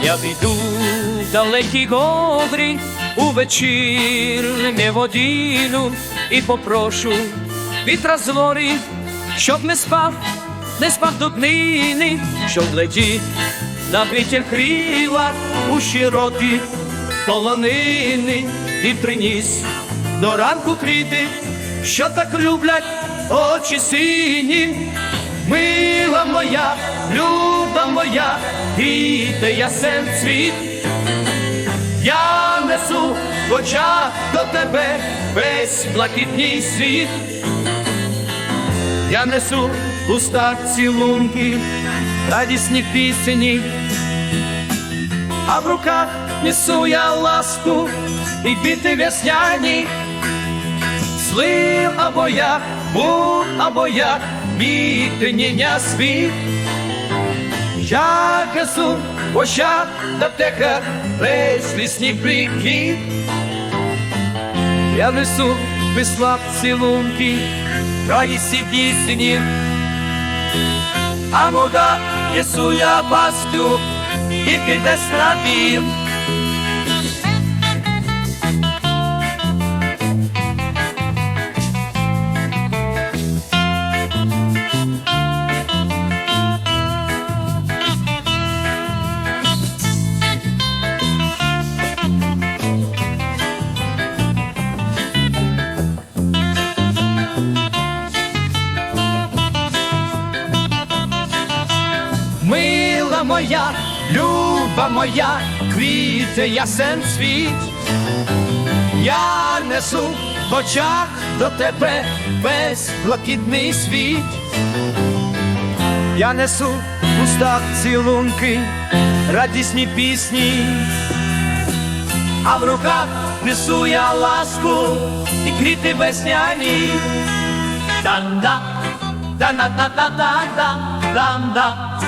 піду в далекі гори у вечірнє водіну і попрошу вітра з гори, щоб не спав, не спав до днини, щоб летів на вітер крила у широкі полонини і приніс до ранку квіти, що так люблять очі сині. Мила моя, люба моя, гріте ясен цвіт. Я несу в очах до тебе весь блакитний світ. Я несу в устах цілунки, радісні пісні, а в руках несу я ласку і квіти весняні. Слив або я, був або я, вітряння світ захису, пощада теха, лесь лісні прикид. Я несу писла цілунки, радісті пісні, а мудак несу я бастю і піде на він. Мила моя, люба моя, квіти ясен світ. Я несу в очах до тебе весь блакитний світ. Я несу в устах цілунки, радісні пісні, а в руках несу я ласку і квіти весняні. Дан-да, да-на-да-да-да-да, дан-да. Da da da da da